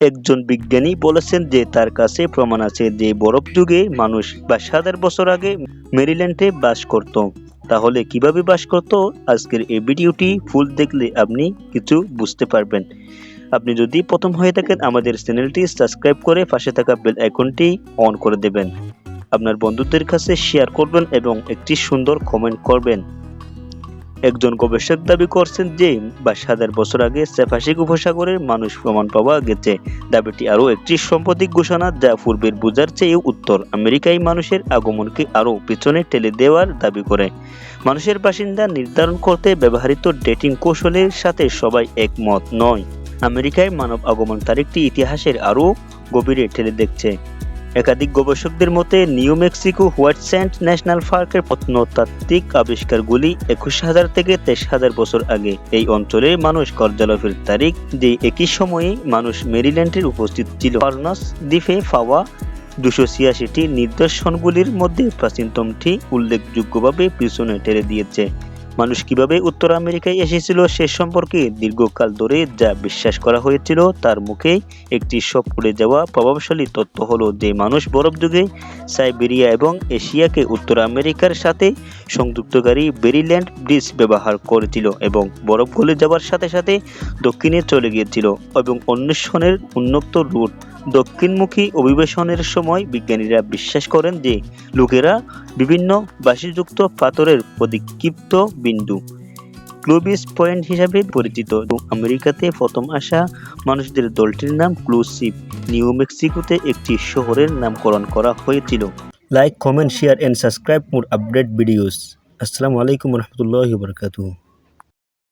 একজন বিজ্ঞানী বলেছেন যে তার কাছে প্রমাণ আছে যে বরফ যুগে মানুষ বাইশ হাজার বছর আগে মেরিল্যান্ডে বাস করত। তাহলে কীভাবে বাস করত? আজকের এই ভিডিওটি ফুল দেখলে আপনি কিছু বুঝতে পারবেন। আপনি যদি প্রথম হয়ে থাকেন, আমাদের চ্যানেলটি সাবস্ক্রাইব করে পাশে থাকা বেল আইকনটি অন করে দেবেন। আপনার বন্ধুদের কাছে শেয়ার করবেন এবং একটি সুন্দর কমেন্ট করবেন। একজন গবেষক দাবি করছেন যে বাইশ হাজার বছর আগে সেফাসিক উপসাগরের মানুষ প্রমাণ পাওয়া গেছে। দাবিটি আরও একটি সাম্প্রতিক ঘোষণা যা পূর্বের বোঝার চেয়ে উত্তর আমেরিকায় মানুষের আগমনকে আরও পিছনে ঠেলে দেওয়ার দাবি করে। মানুষের বাসিন্দা নির্ধারণ করতে ব্যবহৃত ডেটিং কৌশলের সাথে সবাই একমত নয়। আমেরিকায় মানব আগমন তারিখটি ইতিহাসের আরও গভীরে ঠেলে দেখছে। একাধিক গবেষকদের মতে, New Mexico White Sand National পার্কের প্রত্নতাত্ত্বিক আবিষ্কারগুলি একুশ হাজার থেকে তেইশ হাজার বছর আগে। এই অঞ্চলে মানুষ কার্যালয়ের তারিখ, যে একই সময়ে মানুষ মেরিল্যান্ডের উপস্থিত ছিল। ফার্নাস দ্বীপে পাওয়া দুশো ছিয়াশিটি নিদর্শনগুলির মধ্যে প্রাচীনতমটি উল্লেখযোগ্যভাবে পিছনে ঠেলে দিয়েছে। মানুষ কীভাবে উত্তর আমেরিকায় এসেছিল সে সম্পর্কে দীর্ঘকাল ধরে যা বিশ্বাস করা হয়েছিল, তার মুখে একটি সব পড়ে যাওয়া প্রভাবশালী তথ্য হলো যে মানুষ বরফ যুগে সাইবেরিয়া এবং এশিয়াকে উত্তর আমেরিকার সাথে সংযুক্তকারী বেরিল্যান্ড ব্রিজ ব্যবহার করেছিল এবং বরফ গলে যাওয়ার সাথে সাথে দক্ষিণে চলে গিয়েছিল এবং অন্বেষণের উন্মুক্ত রুট দক্ষিণমুখী অভিবেশনের সময় বিজ্ঞানীরা বিশ্বাস করেন যে লোকেরা বিভিন্ন বাসিযুক্ত পাথরের প্রতিক্ষিপ্ত বিন্দু, ক্লুবিস পয়েন্ট হিসাবে পরিচিত। আমেরিকাতে প্রথম আসা মানুষদের দলটির নাম ক্লুসিভ নিউ মেক্সিকোতে একটি শহরের নামকরণ করা হয়েছিল। Like comment share and subscribe more update videos আসসালামু আলাইকুম রহমতুল্লাহ বরকাতুহ